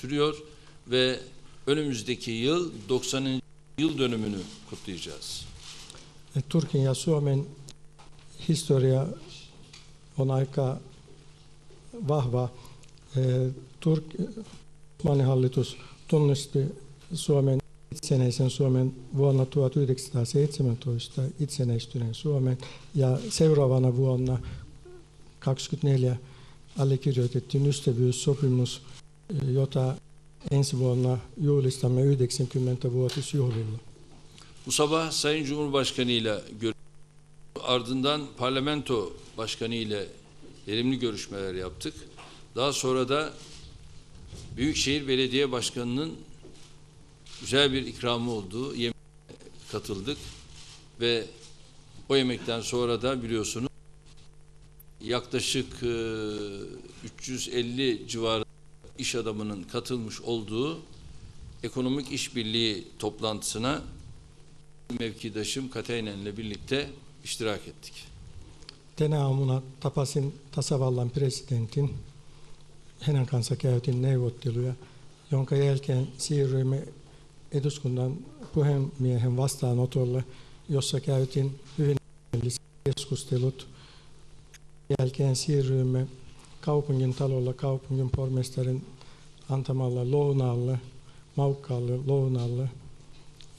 sürüyor ve önümüzdeki yıl 90. yıl dönümünü kutlayacağız. E, Turkin ja Suomen historia on aika vahva. E, Turk, hallitus tunnisti Suomen itsenäisen Suomen vuonna 1917 itsenäistyneen Suomen ja seuraavana vuonna 24 allekirjoitettiin ystävyyssopimus, e, jota ensi vuonna juhlistamme 90-vuotisjuhlilla. Bu sabah Sayın Cumhurbaşkanı ile ardından parlamento başkanı ile verimli görüşmeler yaptık. Daha sonra da Büyükşehir Belediye Başkanı'nın güzel bir ikramı olduğu yemeğe katıldık ve o yemekten sonra da biliyorsunuz yaklaşık e, 350 civarı iş adamının katılmış olduğu ekonomik işbirliği toplantısına mevkidaşım Kateynen'le birlikte iştirak ettik. Tänä aamuna tapasin tasavallan presidentin. Hänen kanssa käytin neuvotteluja, jonka jälkeen siirryimme eduskunnan puhemiehen vastaanotolle, jossa käytin hyvin keskustelut. Jälkeen siirryimme kaupungin talolla kaupungin pormestarin antamalla lounaalle, maukkaalle lounaalle.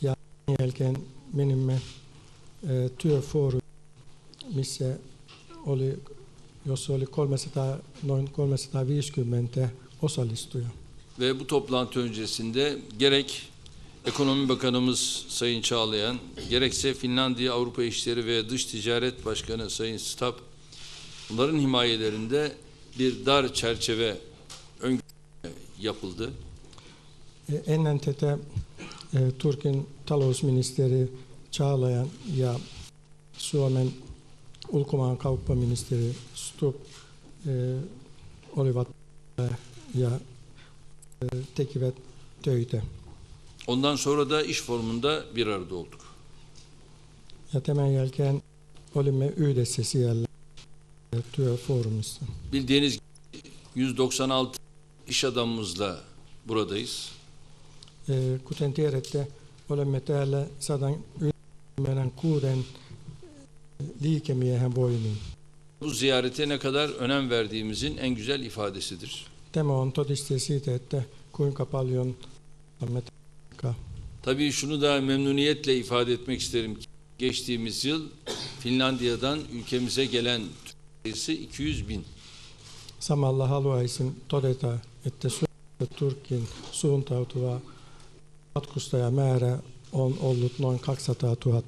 Ja sen jälkeen menimme eh, työfoorumille missä oli, jossa oli 300, noin 350 osallistujaa. Ve bu toplantı öncesinde gerek Ekonomi Bakanımız Sayın Çağlayan, gerekse Finlandiya Avrupa İşleri ve Dış Ticaret Başkanı Sayın Stab, bunların himayelerinde bir dar çerçeve ön yapıldı. Ennen tätä e, Turkin talousministeri Çağlayan ja Suomen ulkomaankauppaministeri Stubb e, olivat ja e, tekivät töitä. Ondan sonra da iş formunda bir arada olduk. Ja tämän jälkeen olimme yhdessä siellä e, työfoorumissa. Bildiğiniz gibi 196 iş adamımızla buradayız. Eh, Kuten tiedätte, olemme täällä 196 liikemiehen voimin. Bu ziyarete ne kadar önem verdiğimizin en güzel ifadesidir. Tämä on todiste siitä, että kuinka paljon. Tabii şunu da memnuniyetle ifade etmek isterim ki geçtiğimiz yıl Finlandiya'dan ülkemize gelen sayısı 200 bin. Samalla haluaisin todeta, että Suomesta Turkkiin suuntautuva matkustajamäärä on ollut noin 200 000.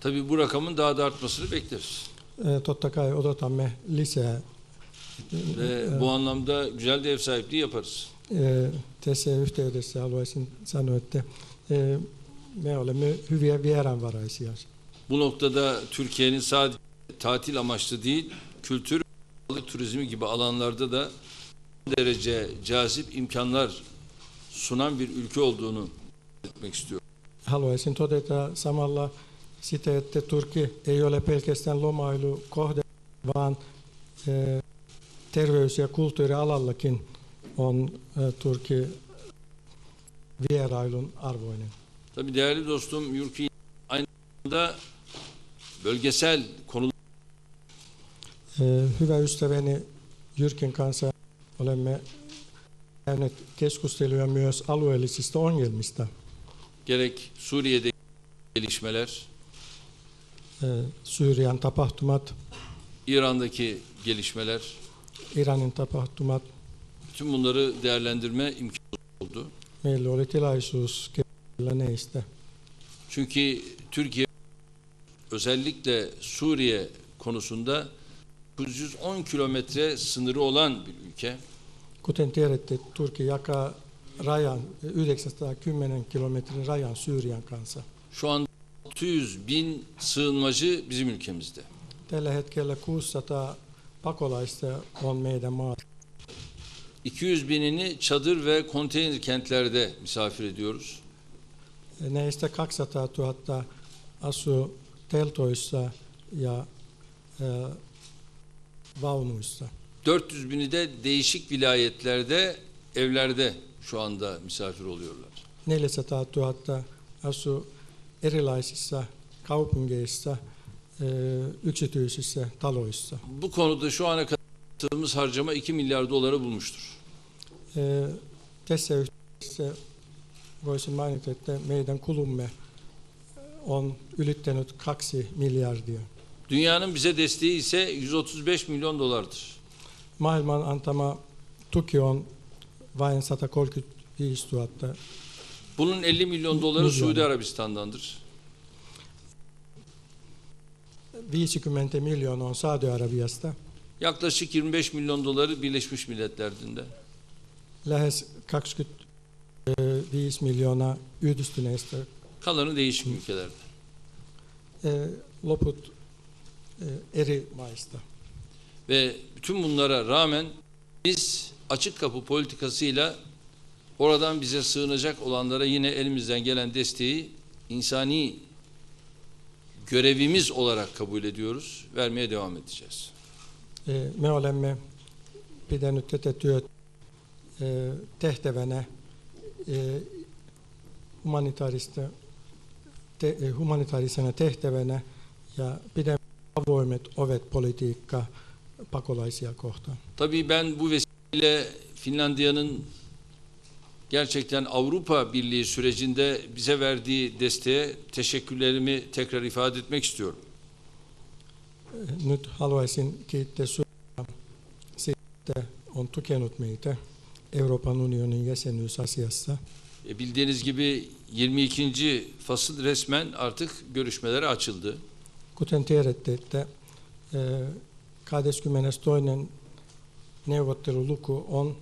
Tabii bu rakamın daha da artmasını bekleriz. Eh, Totta kai odotamme lisää. Ve bu anlamda güzel de ev sahipliği yaparız. Eh, Tässä yhteydessä haluaisin sanoa, että eh, me olemme hyviä vieraanvaraisia. Bu noktada Türkiye'nin sadece tatil amaçlı değil, kültür, balık turizmi gibi alanlarda da derece cazip imkanlar sunan bir ülke olduğunu etmek istiyorum. Haluaisin todeta samalla sitä, että Turkki ei ole pelkästään lomailukohde, vaan eh, terveys- ja kulttuurialallakin on eh, Turkki vierailun arvoinen. Tabii değerli dostum Yurki aynı zamanda bölgesel konular Hyvä ystäväni Jyrkin kanssa olemme käyneet keskusteluja myös alueellisista ongelmista. gerek Suriye'de gelişmeler, Eh, Syyrian tapahtumat, İran'daki gelişmeler, Iranin tapahtumat. bütün bunları değerlendirme imkanı oldu. Meillä oli tilaisuus keskustella neistä. Çünkü Türkiye özellikle Suriye konusunda 910 kilometre sınırı olan bir ülke. Kuten tiedätte, Turkki jakaa rajan, 910 kilometrin rajan Syyrian kanssa. Şu an 600 bin sığınmacı bizim ülkemizde. Tällä hetkellä 600 pakolaista on meidän maassa. 200 binini çadır ve konteyner kentlerde misafir ediyoruz. Näistä 200 000 asuu teltoissa ja e, vaunuissa. 400 bini de değişik vilayetlerde evlerde şu anda misafir oluyorlar. 400 000 asuu erilaisissa kaupungeissa, e, yksityisissä taloissa. Bu konuda şu ana kadar yaptığımız harcama 2 milyar doları bulmuştur. E, Tässä yhteydessä voisin mainita, että meidän kulumme on ylittänyt kaksi miljardia. Dünyanın bize desteği ise 135 milyon dolardır. Maailman antama tuki on vain 135 000 Bunun 50 milyon doları Milyon. Suudi Arabistan'dandır. 50 miljoonaa on Saudi-Arabiasta, Yaklaşık 25 milyon doları Birleşmiş Milletler'den. lähes 25 miljoonaa yhdistyneistä, Kalanı değişik ülkelerde. e, loput e, eri maista. Ve bütün bunlara rağmen biz açık kapı politikasıyla oradan bize sığınacak olanlara yine elimizden gelen desteği insani görevimiz olarak kabul ediyoruz. Vermeye devam edeceğiz. E, Me olemme pitänyt tätä työtä e, tehtävänä e, humanitaarista, te, e, humanitaarisena tehtävänä ja pidämme avoimet ovet politiikka pakolaisia kohtaan. Tabii ben bu vesileyle Finlandiya'nın gerçekten Avrupa Birliği sürecinde bize verdiği desteğe teşekkürlerimi tekrar ifade etmek istiyorum. E, Nyt haluaisin kiittää Suomea siitä, on tukenut meitä Euroopan unionin jäsenyysasiassa. E, bildiğiniz gibi 22. fasıl resmen artık görüşmelere açıldı. Kuten tiedätte, että e, 22. neuvotteluluku on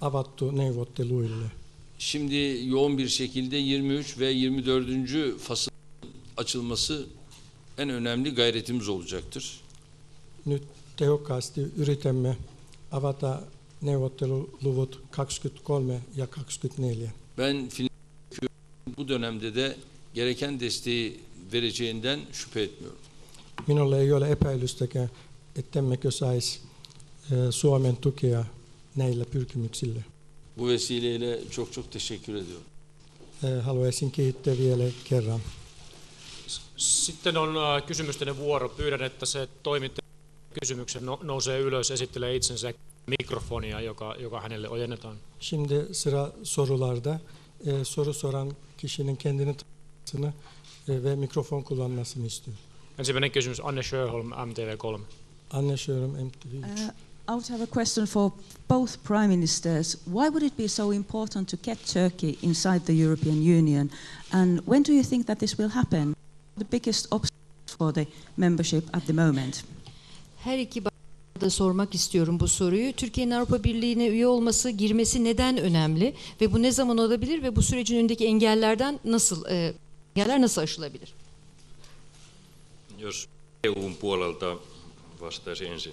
avattu neuvotteluille. Şimdi yoğun bir şekilde 23 ve 24. fasıl açılması en önemli gayretimiz olacaktır. Nyt tehokkaasti yritämme avata neuvotteluluvut 23 ja 24. Ben bu dönemde de gereken desteği vereceğinden şüphe etmiyorum. Minulla ei ole epäilystäkään, ettemmekö saisi e, Suomen tukea näillä pyrkimyksillä. Bu vesileyle çok çok teşekkür ediyorum. E, Haluaisin kiittää vielä kerran. Sitten on kysymysten vuoro. Pyydän, että se toimittaja kysymyksen no- nousee ylös, esittelee itsensä mikrofonia, joka, joka hänelle ojennetaan. Şimdi sıra sorularda. E, soru soran kişinin kendini tanıtmasını ve mikrofon kullanmasını istiyor. Ensimmäinen kysymys Anne Sjöholm, MTV3. Anne Schörum, MTV. Uh, I would have a question for both prime ministers. Why would it be so important to get Turkey inside the European Union? And when do you think that this will happen? The biggest obstacle for the membership at the moment? Her iki da sormak istiyorum bu soruyu. Türkiye'nin Avrupa Birliği'ne üye olması, girmesi neden önemli ve bu ne zaman olabilir ve bu sürecin önündeki engellerden nasıl e, engeller nasıl aşılabilir? Jos EUn puolelta vastaisin ensin.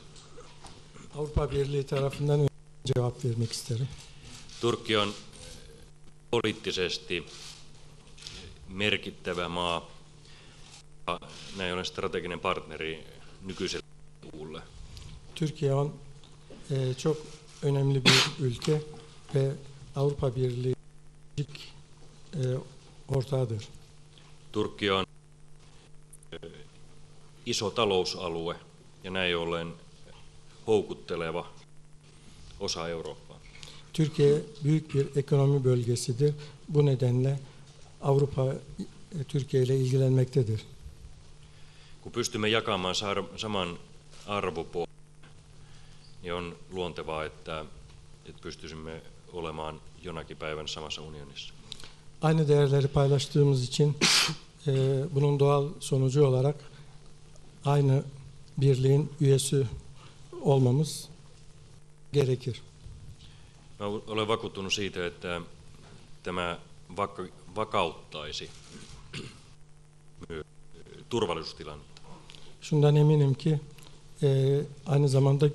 Avrupa Birliği tarafından cevap vermek isterim. Turkki on poliittisesti merkittävä maa ja näin ollen strateginen partneri nykyiselle EUlle. Türkiye on e, çok önemli bir ülke ve Avrupa Birliği e, ortağıdır. Turkki on iso talousalue ja näin ollen houkutteleva osa Eurooppaa. Türkiye büyük bir ekonomi bölgesidir. Bu nedenle Avrupa e, Türkiye ile ilgilenmektedir. Kun pystymme jakamaan saman arvopohjan, niin on luontevaa, että, että pystyisimme olemaan jonakin päivän samassa unionissa. Aynı değerleri paylaştığımız için e, bunun doğal sonucu olarak aynı birliğin üyesi olmamız gerekir. Mä olen vakuuttunut siitä, että tämä vak- vakauttaisi turvallisuustilannetta. Şundan eminim ki e, aynı zamanda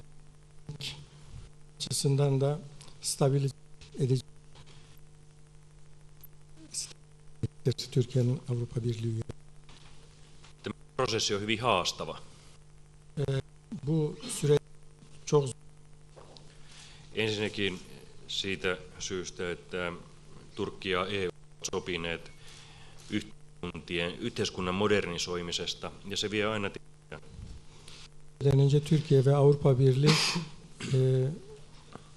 açısından da stabilize edici Türkiye'nin Avrupa Birliği üyeliği. Tämä prosessi on hyvin haastava. Bu süreç çok Ensinnäkin siitä syystä, että Turkki ja EU ovat sopineet yhteiskunnan modernisoimisesta ja se vie aina önce Türkiye ve Avrupa Birliği e,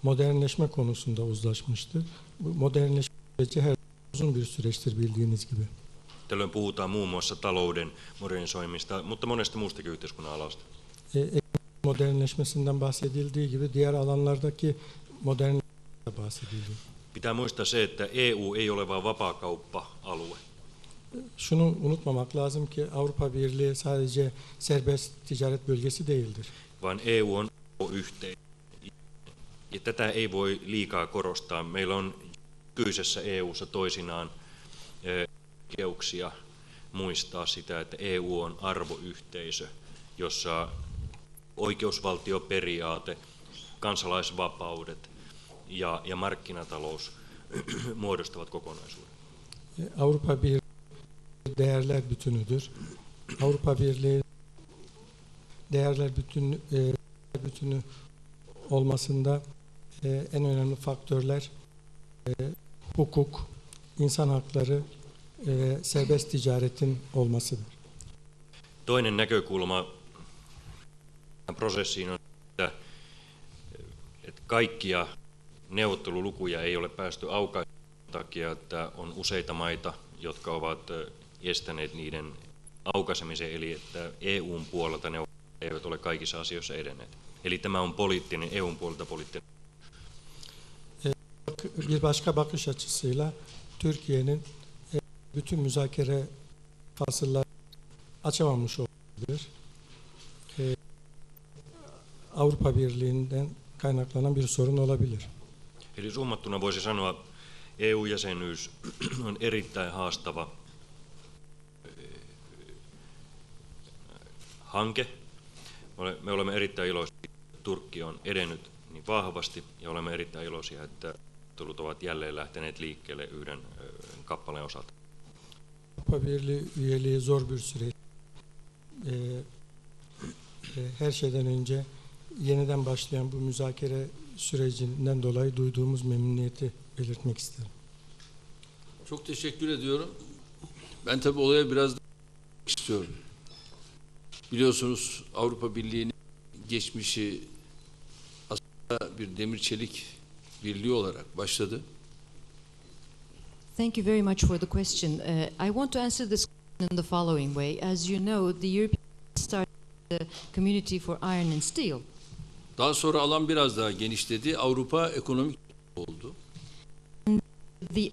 modernleşme konusunda uzlaşmıştı. Bu modernleşme her uzun bir süreçtir bildiğiniz gibi. Tällöin puhutaan muun muassa talouden modernisoimista, mutta monesta muustakin yhteiskunnan alasta. E, ekonomi modernleşmesinden bahsedildiği gibi diğer alanlardaki modernleşmesinden bahsedildi. Pitää muistaa se, että EU ei ole vain vapaakauppa-alue. Şunu unutmamak lazım ki Avrupa Birliği sadece serbest ticaret bölgesi değildir. vaan EU on yhteinen. Ja tätä ei voi liikaa korostaa. Meillä on nykyisessä EUssa toisinaan oikeuksia muistaa sitä, että EU on arvoyhteisö, jossa oikeusvaltioperiaate, kansalaisvapaudet ja, ja markkinatalous muodostavat kokonaisuuden. Avrupa Birliği değerler bütünüdür. Avrupa Birliği değerler bütün e, bütünü olmasında e, en önemli faktörler e, hukuk, insan hakları e, ve serbest ticaretin olmasıdır. Toinen näkökulma prosessiin on, että, että kaikkia neuvottelulukuja ei ole päästy aukaisemaan takia, että on useita maita, jotka ovat ö, estäneet niiden aukaisemisen, eli että EUn puolelta ne eivät ole kaikissa asioissa edenneet. Eli tämä on poliittinen, EUn puolelta poliittinen. Bir başka bakış açısıyla Türkiye'nin e, bütün müzakere fasılları açamamış olabilir. E, Avrupa Birliği'nden kaynaklanan bir sorun olabilir. Eli summattuna voisi sanoa, EU-jäsenyys on erittäin haastava ö, hanke. Me olemme erittäin iloisia, että Turkki on edennyt niin vahvasti ja olemme erittäin iloisia, että neuvottelut ovat jälleen lähteneet liikkeelle yhden kappaleen osalta. Avrupa Birliği üyeliği zor bir süreç. E, e, her şeyden önce yeniden başlayan bu müzakere sürecinden dolayı duyduğumuz memnuniyeti belirtmek isterim. Çok teşekkür ediyorum. Ben tabii olaya biraz istiyorum. Biliyorsunuz Avrupa Birliği'nin geçmişi aslında bir demir çelik birliği olarak başladı. Thank you very much for the question. Uh, I want to answer this in the following way. As you know, the European started the Community for Iron and Steel. Daha sonra alan biraz daha genişledi. Avrupa ekonomik oldu. The,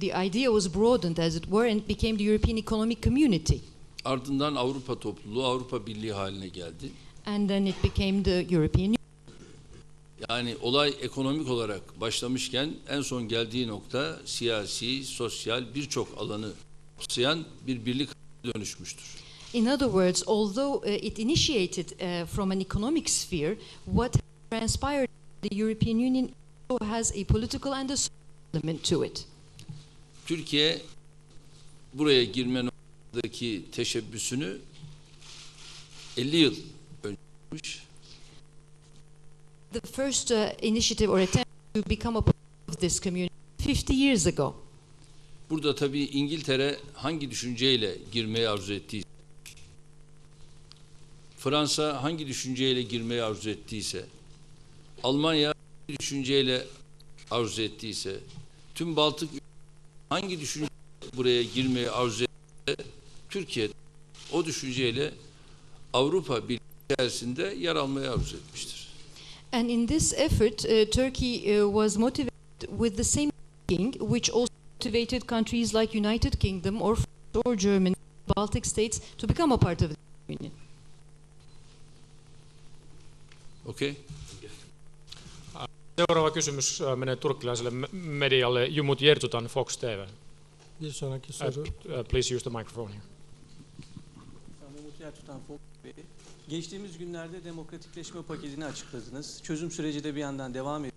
the idea was broadened, as it were, and became the European Economic Community. Ardından Avrupa topluluğu Avrupa Birliği haline geldi. And then it became the European. Yani olay ekonomik olarak başlamışken en son geldiği nokta siyasi, sosyal birçok alanı kapsayan bir birlik dönüşmüştür. In other words, although uh, it initiated uh, from an economic sphere, what transpired the European Union has a political and a social element to it. Türkiye buraya girme noktasındaki teşebbüsünü 50 yıl önce yapmış. The first uh, initiative or attempt to become a part of this community 50 years ago. Burada tabii İngiltere hangi düşünceyle girmeyi arzu ettiyse, Fransa hangi düşünceyle girmeyi arzu ettiyse, Almanya hangi düşünceyle arzu ettiyse, tüm Baltık hangi düşünce buraya girmeyi arzu etse, Türkiye o düşünceyle Avrupa Birliği içerisinde yer almayı arzu etmiştir. And in this effort, uh, Turkey uh, was motivated with the same thinking, which also motivated countries like United Kingdom or France or Germany, Baltic states, to become a part of the Union. Okay. Seuraava kysymys äh, menee turkkilaiselle me- medialle Jumut Jertutan Fox TV. Bir sonraki Uh, soru uh, please use the microphone here. Umut Yertutan Fox Bey. Geçtiğimiz günlerde demokratikleşme paketini açıkladınız. Çözüm süreci de bir yandan devam ediyor.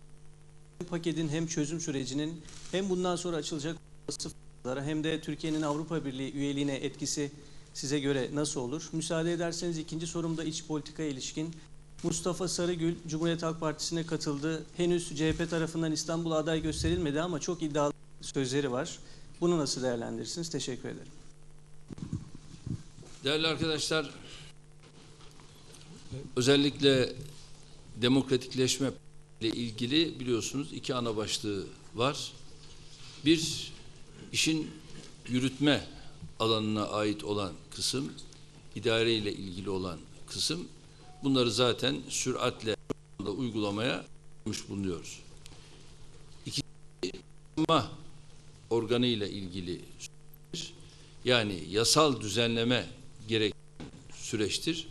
Paketin hem çözüm sürecinin hem bundan sonra açılacak olası fırsatlara hem de Türkiye'nin Avrupa Birliği üyeliğine etkisi size göre nasıl olur? Müsaade ederseniz ikinci sorumda iç politikaya ilişkin Mustafa Sarıgül Cumhuriyet Halk Partisi'ne katıldı. Henüz CHP tarafından İstanbul'a aday gösterilmedi ama çok iddialı sözleri var. Bunu nasıl değerlendirirsiniz? Teşekkür ederim. Değerli arkadaşlar, özellikle demokratikleşme ile ilgili biliyorsunuz iki ana başlığı var. Bir, işin yürütme alanına ait olan kısım, idare ile ilgili olan kısım. Bunları zaten süratle uygulamaya bulunuyoruz. İkinci, yapma organı ile ilgili yani yasal düzenleme gereken süreçtir.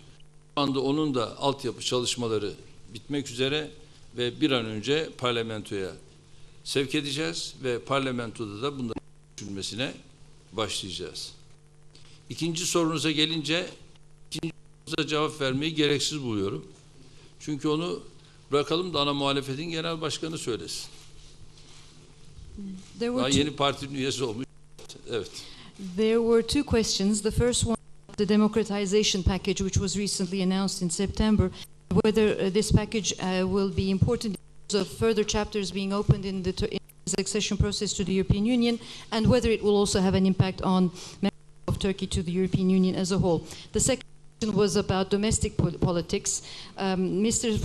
Şu anda onun da altyapı çalışmaları bitmek üzere ve bir an önce parlamentoya sevk edeceğiz ve parlamentoda da bunların düşünmesine başlayacağız. İkinci sorunuza gelince ikinci sorunuza cevap vermeyi gereksiz buluyorum. Çünkü onu bırakalım da ana muhalefetin genel başkanı söylesin. There were Daha yeni partinin üyesi olmuş. Evet. There were two questions. The first one, the democratization package, which was recently announced in September, whether uh, this package uh, will be important in terms of further chapters being opened in the, in the accession process to the European Union, and whether it will also have an impact on membership of Turkey to the European Union as a whole. The second question was about domestic pol- politics. Um, Mr.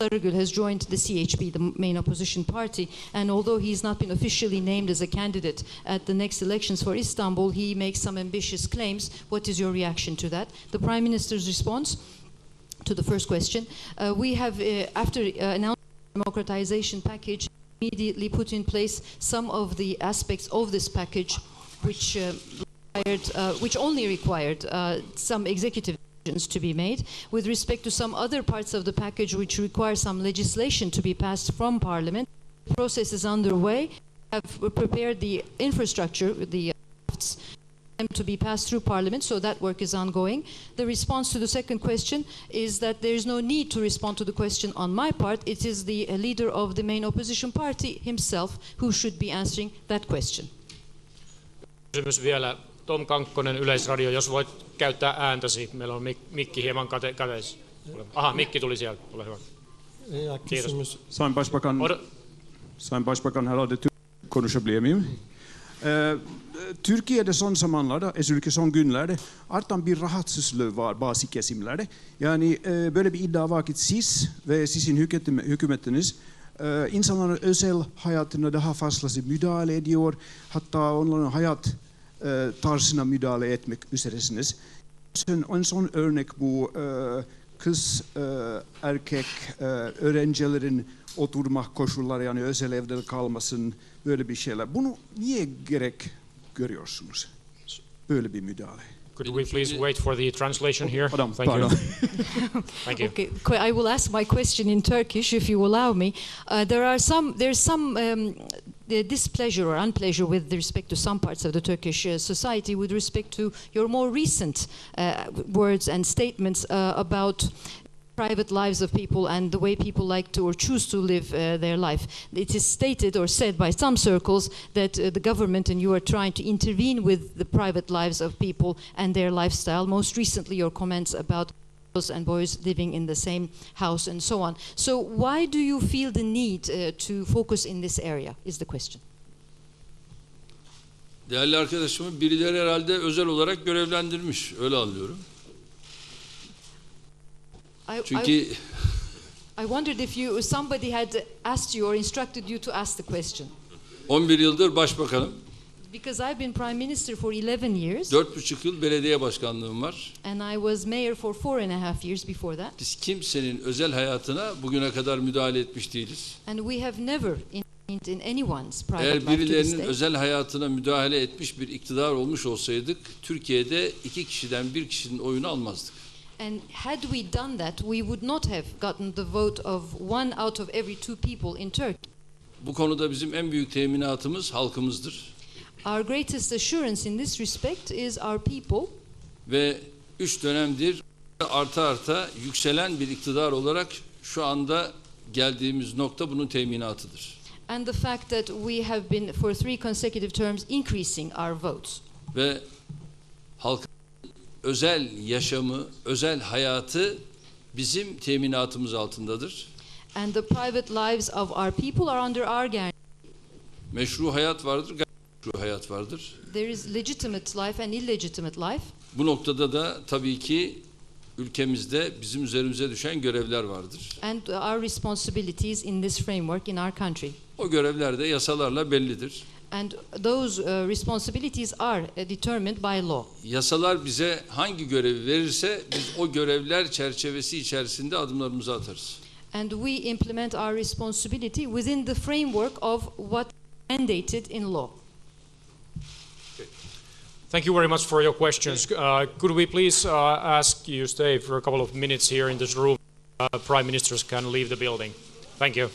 Sarıgül has joined the CHP, the main opposition party, and although he's not been officially named as a candidate at the next elections for Istanbul, he makes some ambitious claims. What is your reaction to that? The Prime Minister's response to the first question, uh, we have, uh, after uh, announcing the democratization package, immediately put in place some of the aspects of this package which uh, required, uh, which only required uh, some executive to be made. With respect to some other parts of the package which require some legislation to be passed from Parliament, the process is underway. We have prepared the infrastructure, the them to be passed through Parliament, so that work is ongoing. The response to the second question is that there is no need to respond to the question on my part. It is the uh, leader of the main opposition party himself who should be answering that question. Tom Kankkonen, Yleisradio, jos voit käyttää ääntäsi. Meillä on mik- mikki hieman kate- käteis. Aha, mikki tuli sieltä. Ole hyvä. Ja Kiitos. kysymys Sayın Başbakan, Or- Sayın Başbakan herhalde Türk konuşabilir miyim? Ee, Türkiye'de son zamanlarda, özellikle son günlerde artan bir rahatsızlığı var bazı kesimlerde. Yani e, böyle bir iddia var ki siz ve sizin hükümet- hükümetiniz e, insanların özel hayatına daha fazlası müdahale ediyor. Hatta onların hayat e, tarzına müdahale etmek üzeresiniz. Sen, en son örnek bu e, kız e, erkek e, öğrencilerin oturma koşulları yani özel evde kalmasın böyle bir şeyler. Bunu niye gerek görüyorsunuz? Böyle bir müdahale. Could we please wait for the translation here? Pardon, Thank you. pardon. Thank you. Okay, I will ask my question in Turkish if you allow me. Uh, there are some, there's some um, the displeasure or unpleasure with respect to some parts of the Turkish uh, society with respect to your more recent uh, words and statements uh, about private lives of people and the way people like to or choose to live uh, their life. It is stated or said by some circles that uh, the government and you are trying to intervene with the private lives of people and their lifestyle. Most recently, your comments about girls and boys living in the same house and so on. So, why do you feel the need uh, to focus in this area? Is the question. Değerli arkadaşımı birileri herhalde özel olarak görevlendirmiş. Öyle anlıyorum. I, I, Çünkü I wondered if you somebody had asked you or instructed you to ask the question. 11 yıldır başbakanım. Because I've been prime minister for 11 years 4,5 yıl belediye başkanlığım var. and I was mayor for four and a half years before that. Biz kimsenin özel hayatına bugüne kadar müdahale etmiş değiliz. And we have never intervened in anyone's private Eğer birilerinin özel hayatına müdahale etmiş bir iktidar olmuş olsaydık, Türkiye'de iki kişiden bir kişinin oyunu almazdık. And had we done that, we would not have gotten the vote of one out of every two people in Turkey. Bu konuda bizim en büyük teminatımız halkımızdır. Our greatest assurance in this respect is our people, Ve üç dönemdir arta arta yükselen bir iktidar olarak şu anda geldiğimiz nokta bunun teminatıdır. and the fact that we have been for three consecutive terms increasing our votes. Ve halkın özel yaşamı, özel hayatı bizim teminatımız altındadır. And the private lives of our people are under our guarantee. Meşru hayat vardır, hayat vardır. There is legitimate life and illegitimate life. Bu noktada da tabii ki ülkemizde bizim üzerimize düşen görevler vardır. and our responsibilities in this framework in our country. O görevler de yasalarla bellidir. And those uh, responsibilities are uh, determined by law. Yasalar bize hangi görevi verirse biz o görevler çerçevesi içerisinde adımlarımızı atarız. And we implement our responsibility within the framework of what mandated in law. Thank you very much for your questions. Uh, could we please uh, ask you stay for a couple of minutes here in this room? Uh, Prime Ministers can leave the building. Thank you.